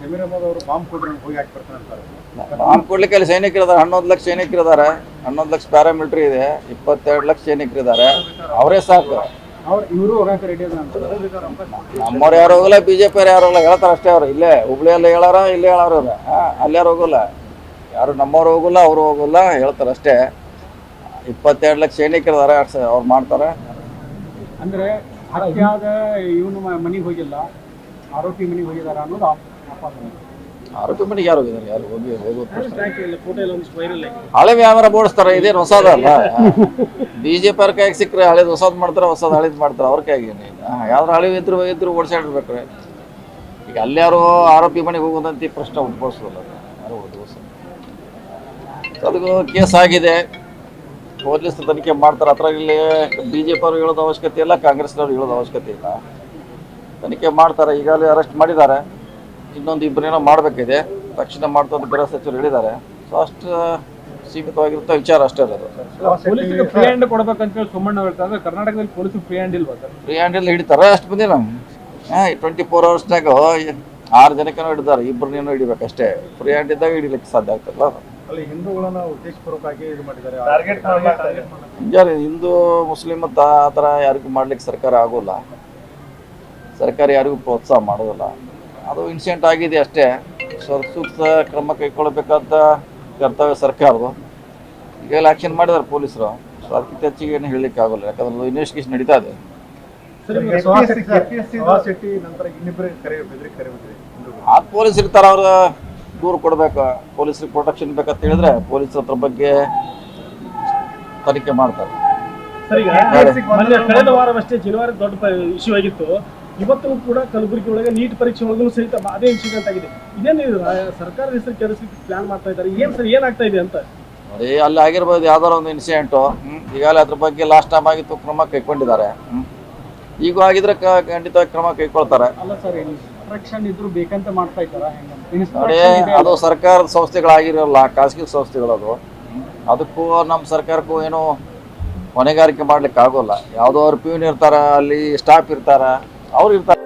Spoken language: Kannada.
ಅವರು ಬಾಂಬ್ ಕೊಡ್ಲಿಕ್ಕೆ ಅಲ್ಲಿ ಸೈನಿಕರು ಇದಾರೆ ಹನ್ನೊಂದು ಲಕ್ಷ ಸೈನಿಕರು ಇದಾರೆ ಹನ್ನೊಂದು ಲಕ್ಷ ಪ್ಯಾರಾಮಿಲಿಟರಿ ಇದೆ. ಇಪ್ಪತ್ತೆರಡು ಲಕ್ಷ ಸೈನಿಕರು ಇದಾರೆ ಅವರೇ ಸಾಕು. ಅವ್ರು ನಮ್ಮವ್ರು ಯಾರು ಹೋಗಲ್ಲ ಬಿಜೆಪಿ ಪಿ ಯಾರು ಹೋಗಲ್ಲ ಹೇಳ್ತಾರೆ ಅಷ್ಟೇ ಅವ್ರು. ಇಲ್ಲೇ ಹುಬ್ಳಿಯಲ್ಲಿ ಹೇಳಾರ ಇಲ್ಲೇ ಹೇಳಾರ ಅವ್ರು. ಅಲ್ಲಿ ಯಾರು ಹೋಗಲ್ಲ. ಯಾರು ನಮ್ಮವ್ರು ಹೋಗಲ್ಲ ಅವರು ಹೋಗಲ್ಲ ಹೇಳ್ತಾರೆ ಅಷ್ಟೇ. ಇಪ್ಪತ್ತೆರಡು ಲಕ್ಷ ಸೈನಿಕರು ಇದಾರೆ ಅವ್ರು ಮಾಡ್ತಾರೆ. ಅಂದ್ರೆ ಇವನು ಮನೆಗೆ ಹೋಗಿಲ್ಲ. ಆರೋಪಿ ಮನೆಗೆ ಹೋಗಿದಾರ ಅನ್ನೋದು ಆರೋಪಿ ಮನೆಗೆ ಯಾರು ಹೋಗಿದ್ದಾರೆ? ಯಾರು ಹೋಗಿ ಹೋಗೋದು ಹಳೆ ವ್ಯಾಪಾರ ಬೋಡಿಸ್ತಾರೆ ಇದೇನು ಹೊಸದಲ್ಲ. ಬಿ ಜೆ ಪಿ ಅವ್ರ ಕೈಗೆ ಸಿಕ್ಕರೆ ಹಳೇದು ಹೊಸದು ಮಾಡ್ತಾರೆ ಹೊಸದು ಹಳೇದು ಮಾಡ್ತಾರೆ ಅವ್ರ ಕೈಗೆ ಯಾವ್ದು ಹಳೆ ಇದ್ರು ಇದ್ರು ಓಡಿಸಾಡಿರ್ಬೇಕ್ರೆ ಈಗ ಅಲ್ಲ್ಯಾರು ಆರೋಪಿ ಮನೆಗೆ ಹೋಗುದಂತ ಪ್ರಶ್ನೆ ಉದ್ಭವಿಸೋದಲ್ಲ. ಯಾರು ಉದ್ಭವಿಸೋಲ್ಲ. ಸೊ ಅದು ಕೇಸ್ ಆಗಿದೆ. ಪೊಲೀಸ್ ತನಿಖೆ ಮಾಡ್ತಾರೆ. ಅದ್ರಾಗ ಇಲ್ಲಿ ಬಿ ಜೆ ಪಿ ಅವ್ರು ಹೇಳೋದು ಅವಶ್ಯಕತೆ ಇಲ್ಲ ಕಾಂಗ್ರೆಸ್ನವ್ರು ಹೇಳೋದು ಅವಶ್ಯಕತೆ ಇಲ್ಲ. ತನಿಖೆ ಮಾಡ್ತಾರೆ ಈಗಾಗಲೇ ಅರೆಸ್ಟ್ ಮಾಡಿದ್ದಾರೆ. ಇನ್ನೊಂದು ಇಬ್ಬರೇನೋ ಮಾಡಬೇಕಿದೆ. ತಕ್ಷಣ ಮಾಡ್ತಾ ಗೃಹ ಸಚಿವರು ಹೇಳಿದ್ದಾರೆ. ಸೊ ಅಷ್ಟು ಸೀಮಿತವಾಗಿರುತ್ತೆ ವಿಚಾರ ಅಷ್ಟೇ ಇರೋದು. ಪೊಲೀಸರಿಗೆ ಫ್ರೀ ಹ್ಯಾಂಡ್ ಕೊಡ್ಬೇಕಂತ ಹೇಳಿ ಸುಮ್ಮಣ್ಣ ಹೇಳ್ತಾರೆ. ಕರ್ನಾಟಕದಲ್ಲಿ ಪೊಲೀಸರಿಗೆ ಫ್ರೀ ಹ್ಯಾಂಡ್ ಇಲ್ವಾ ಸರ್? ಫ್ರೀ ಹ್ಯಾಂಡಲ್ಲಿ ಹಿಡಿತಾರೆ. ಅಷ್ಟು ಬಂದಿ ನಾವು ಹಾಂ ಟ್ವೆಂಟಿ ಫೋರ್ ಅವರ್ಸ್ನಾಗ ಆರು ಜನಕ್ಕೇನೋ ಹಿಡಿದಾರೆ. ಇಬ್ಬರನ್ನೇನೋ ಹಿಡಿಬೇಕಷ್ಟೇ. ಫ್ರೀ ಹ್ಯಾಂಡ್ ಇದ್ದಾಗ ಹಿಡಿಲಿಕ್ಕೆ ಸಾಧ್ಯ ಆಗ್ತಲ್ಲ ಅಲ್ಲಿ ಹಿಂದೂಗಳನ್ನ ಉದ್ದೇಶಪೂರ್ವಕವಾಗಿ ಇದು ಮಾಡಿದ್ದಾರೆ. ಯಾರು ಹಿಂದೂ ಮುಸ್ಲಿಂ ಅಂತ ಆ ಥರ ಯಾರಿಗೂ ಮಾಡ್ಲಿಕ್ಕೆ ಸರ್ಕಾರ ಆಗೋಲ್ಲ. ಸರ್ಕಾರ ಯಾರಿಗೂ ಪ್ರೋತ್ಸಾಹ ಮಾಡೋದಿಲ್ಲ. ಅದು ಇನ್ಸಿಡೆಂಟ್ ಆಗಿದೆ ಅಷ್ಟೇ. ಸರ್ ಸೂಕ್ತ ಕ್ರಮ ಕೈಗೊಳ್ಳಬೇಕಾದ ಕರ್ತವ್ಯ ಸರ್ಕಾರದು ಈಗೆಲ್ಲ ಆ್ಯಕ್ಷನ್ ಮಾಡಿದ್ದಾರೆ ಪೊಲೀಸರು. ಸೊ ಅದಕ್ಕಿಂತ ಹೆಚ್ಚಿಗೆ ಏನು ಹೇಳಲಿಕ್ಕೆ ಆಗೋಲ್ಲ. ಯಾಕಂದ್ರೆ ಇನ್ವೆಸ್ಟಿಗೇಷನ್ ನಡೀತಾ ಇದೆ. ಆ ಪೊಲೀಸ್ ಇರ್ತಾರೆ ಅವ್ರ ದೂರು ಕೊಡಬೇಕು. ಪೊಲೀಸರಿಗೆ ಪ್ರೊಟೆಕ್ಷನ್ ಬೇಕಂತ ಹೇಳಿದ್ರೆ ಪೊಲೀಸ್ ಅದ್ರ ಬಗ್ಗೆ ತನಿಖೆ ಮಾಡ್ತಾರೆ. ಸರ್ ಈಗ ಮೊನ್ನೆ ಕಳೆದ ವಾರವಷ್ಟೇ ಜನವರಿ ದೊಡ್ಡ ಇಶ್ಯೂ ಆಗಿತ್ತು. ಇವತ್ತು ಕೂಡ ಕಲಬುರಗಿ ಒಳಗೆ ನೀಟ್ ಪರೀಕ್ಷೆ ಒಳಗೂ ಸಹಿತ ಅದೇ ಇನ್ಸಿಡೆಂಟ್ ಆಗಿದೆ ಇದೇನು ಇದು ಸರ್ಕಾರದ ಹೆಸರು ಕೆಡಿಸ್ಲಿಕ್ಕೆ ಪ್ಲಾನ್ ಮಾಡ್ತಾ ಇದ್ದಾರೆ? ಏನು ಸರ್ ಏನಾಗ್ತಾ ಇದೆ ಅಂತ? ಅದೇ ಅಲ್ಲಿ ಆಗಿರ್ಬೋದು ಯಾವ್ದಾರ ಒಂದು ಇನ್ಸಿಡೆಂಟು ಈಗಾಗಲೇ ಅದ್ರ ಬಗ್ಗೆ ಲಾಸ್ಟ್ ಟೈಮ್ ಆಗಿತ್ತು ಕ್ರಮ ಕೈಗೊಂಡಿದ್ದಾರೆ ಈಗ ಆಗಿದ್ರೆ ಖಂಡಿತ ಕ್ರಮ ಕೈಕೊಳ್ತಾರೆ. ಅಲ್ಲ ಸರ್ ಇನ್ಸ್ಟ್ರಕ್ಷನ್ ಇದ್ರು ಬೇಕಂತ ಮಾಡ್ತಾ ಇದ್ದಾರ? ನೋಡಿ ಅದು ಸರ್ಕಾರದ ಸಂಸ್ಥೆಗಳಾಗಿರೋಲ್ಲ ಖಾಸಗಿ ಸಂಸ್ಥೆಗಳು ಅದು ಅದಕ್ಕೂ ನಮ್ಮ ಸರ್ಕಾರಕ್ಕೂ ಏನು ಹೊಣೆಗಾರಿಕೆ ಮಾಡ್ಲಿಕ್ಕೆ ಆಗೋಲ್ಲ ಯಾವುದೋ ಅವ್ರ ಪ್ಯೂನ್ ಇರ್ತಾರ ಅಲ್ಲಿ ಸ್ಟಾಫ್ ಇರ್ತಾರ. ಅವ್ರು ಇರ್ತಾರೆ.